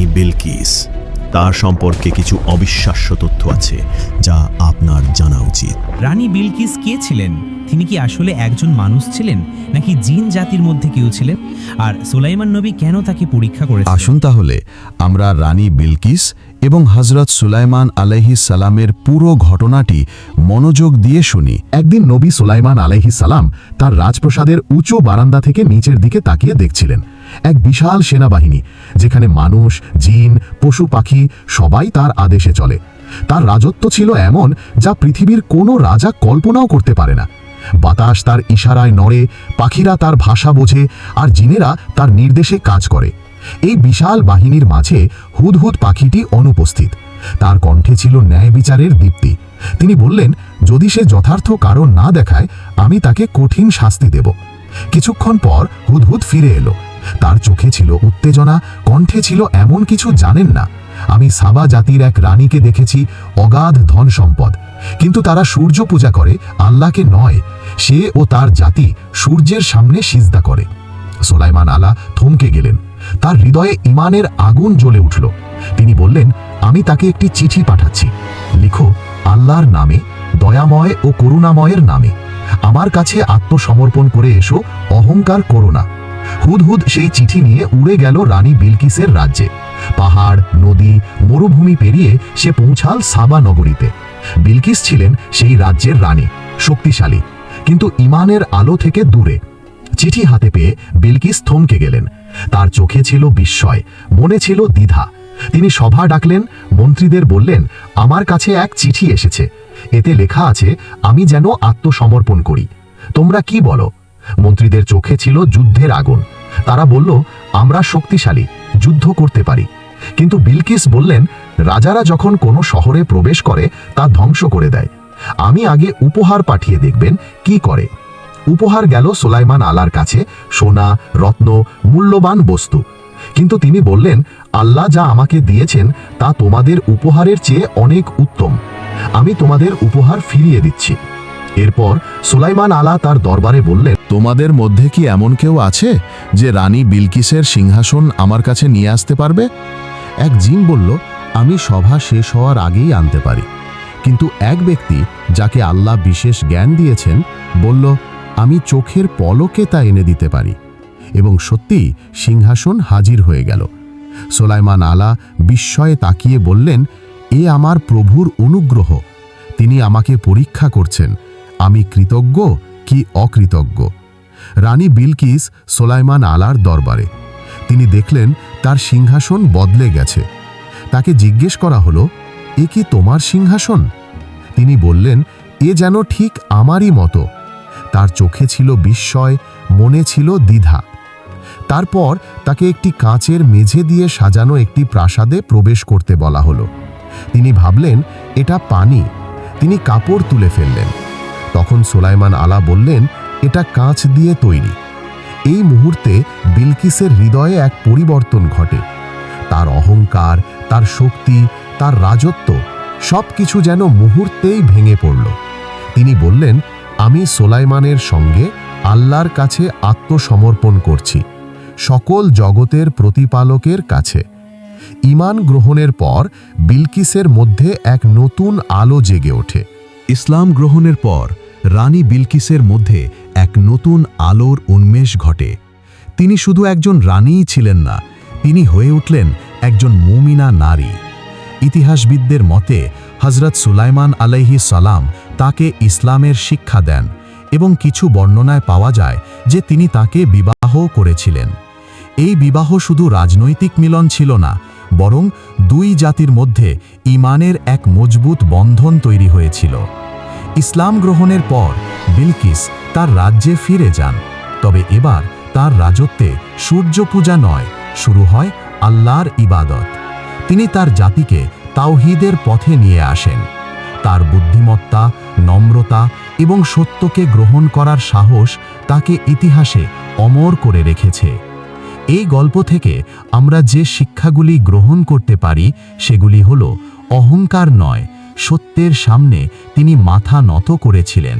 রানী বিলকিস। তার সম্পর্কে কিছু অবিশ্বাস্য তথ্য আছে যা আপনার জানা উচিত। রানী বিলকিস কে ছিলেন? তিনি কি আসলে একজন মানুষ ছিলেন নাকি জিন জাতির মধ্যে কেউ ছিলেন? আর সুলাইমান নবী কেন তাকে পরীক্ষা করে আসুন তাহলে আমরা রানী বিলকিস এবং হজরত সুলাইমান আলাইহি সালামের পুরো ঘটনাটি মনোযোগ দিয়ে শুনি। একদিন নবী সুলাইমান আলাইহিস সালাম তার রাজপ্রসাদের উঁচু বারান্দা থেকে নিচের দিকে তাকিয়ে দেখছিলেন। এক বিশাল সেনাবাহিনী, যেখানে মানুষ, জিন, পশু পাখি সবাই তার আদেশে চলে। তার রাজত্ব ছিল এমন যা পৃথিবীর কোনো রাজা কল্পনাও করতে পারে না। বাতাস তার ইশারায় নড়ে, পাখিরা তার ভাষা বোঝে, আর জিনেরা তার নির্দেশে কাজ করে। এই বিশাল বাহিনীর মাঝে হুদহুদ পাখিটি অনুপস্থিত। তার কণ্ঠে ছিল ন্যায় বিচারের দীপ্তি। তিনি বললেন, যদি সে যথার্থ কারণ না দেখায়, আমি তাকে কঠিন শাস্তি দেব। কিছুক্ষণ পর হুদহুদ ফিরে এলো। তার চোখে ছিল উত্তেজনা, কণ্ঠে ছিল এমন কিছু জানেন না। আমি সাবা জাতির এক রানীকে দেখেছি, অগাধ ধন সম্পদ। কিন্তু তারা সূর্য পূজা করে, আল্লাহকে নয়, সে ও তার জাতি সূর্যের সামনে সিজদা করে। সোলাইমান আলা থমকে গেলেন। তার হৃদয়ে ইমানের আগুন জ্বলে উঠল। তিনি বললেন, আমি তাকে একটি চিঠি পাঠাচ্ছি। লিখো, আল্লাহর নামে, দয়াময় ও করুণাময়ের নামে। আমার কাছে আত্মসমর্পণ করে এসো, অহংকার করো না। হুদহুদ সেই চিঠি নিয়ে উড়ে গেল রানী বিলকিসের রাজ্যে। পাহাড়, নদী, মরুভূমি পেরিয়ে সে পৌঁছাল সাবা নগরীতে। বিলকিস ছিলেন সেই রাজ্যের রানী, শক্তিশালী, কিন্তু ইমানের আলো থেকে দূরে। চিঠি হাতে পেয়ে বিলকিস থমকে গেলেন। তার চোখে ছিল বিস্ময়, মনে ছিল দ্বিধা। তিনি সভা ডাকলেন, মন্ত্রীদের বললেন, আমার কাছে এক চিঠি এসেছে। এতে লেখা আছে, আমি যেন আত্মসমর্পণ করি। তোমরা কি বলো? মন্ত্রীদের চোখে ছিল যুদ্ধের আগুন। তারা বলল, আমরা শক্তিশালী, যুদ্ধ করতে পারি। কিন্তু বিলকিস বললেন, রাজারা যখন কোনো শহরে প্রবেশ করে, তা ধ্বংস করে দেয়। আমি আগে উপহার পাঠিয়ে দেখবেন, কি করে? উপহার গেল সোলাইমান আলার কাছে সোনা, রত্ন, মূল্যবান বস্তু। কিন্তু তিনি বললেন, আল্লাহ যা আমাকে দিয়েছেন, তা তোমাদের উপহারের চেয়ে অনেক উত্তম। আমি তোমাদের উপহার ফিরিয়ে দিচ্ছি। এরপর সুলাইমান আলা তার দরবারে বললেন, তোমাদের মধ্যে কি এমন কেউ আছে যে রানী বিলকিসের সিংহাসন আমার কাছে নিয়ে আসতে পারবে? এক জিন বলল, আমি সভা শেষ হওয়ার আগেই আনতে পারি। কিন্তু এক ব্যক্তি যাকে আল্লাহ বিশেষ জ্ঞান দিয়েছেন বলল আমি চোখের পলকে তা এনে দিতে পারি। এবং সত্যিই সিংহাসন হাজির হয়ে গেল। সোলাইমান আলা বিস্ময়ে তাকিয়ে বললেন, এ আমার প্রভুর অনুগ্রহ। তিনি আমাকে পরীক্ষা করছেন। আমি কৃতজ্ঞ কি অকৃতজ্ঞ? রানী বিলকিস সোলাইমান আলার দরবারে। তিনি দেখলেন, তার সিংহাসন বদলে গেছে। তাকে জিজ্ঞেস করা হলো, এ কি তোমার সিংহাসন? তিনি বললেন, এ যেন ঠিক আমারই মতো। তার চোখে ছিল বিস্ময়, মনে ছিল দ্বিধা। তারপর তাকে একটি কাঁচের মেঝে দিয়ে সাজানো একটি প্রাসাদে প্রবেশ করতে বলা হলো। তিনি ভাবলেন, এটা পানি। তিনি কাপড় তুলে ফেললেন। তখন সোলাইমান আলা বললেন, এটা কাঁচ দিয়ে তৈরি। এই মুহূর্তে বিলকিসের হৃদয়ে এক পরিবর্তন ঘটে। তার অহংকার, তার শক্তি, তার রাজত্ব সব কিছু যেন মুহূর্তেই ভেঙে পড়ল। তিনি বললেন আমি সোলাইমানের সঙ্গে আল্লাহর কাছে আত্মসমর্পণ করছি, সকল জগতের প্রতিপালকের কাছে। ইমান গ্রহণের পর বিলকিসের মধ্যে এক নতুন আলো জেগে ওঠে। ইসলাম গ্রহণের পর রানী বিলকিসের মধ্যে এক নতুন আলোর উন্মেষ ঘটে। তিনি শুধু একজন রানীই ছিলেন না, তিনি হয়ে উঠলেন একজন মুমিনা নারী। ইতিহাসবিদদের মতে হজরত সুলাইমান আলাইহি সালাম তাকে ইসলামের শিক্ষা দেন এবং কিছু বর্ণনায় পাওয়া যায় যে তিনি তাকে বিবাহ করেছিলেন। এই বিবাহ শুধু রাজনৈতিক মিলন ছিল না, বরং দুই জাতির মধ্যে ইমানের এক মজবুত বন্ধন তৈরি হয়েছিল। ইসলাম গ্রহণের পর বিলকিস তার রাজ্যে ফিরে যান, তবে এবার তার রাজত্বে সূর্য পূজা নয়, শুরু হয় আল্লাহর ইবাদত। তিনি তার জাতিকে তাওহিদের পথে নিয়ে আসেন। তার বুদ্ধিমত্তা নম্রতা এবং সত্যকে গ্রহণ করার সাহস তাকে ইতিহাসে অমর করে রেখেছে। এই গল্প থেকে আমরা যে শিক্ষাগুলি গ্রহণ করতে পারি, সেগুলি হল অহংকার নয়, সত্যের সামনে তিনি মাথা নত করেছিলেন।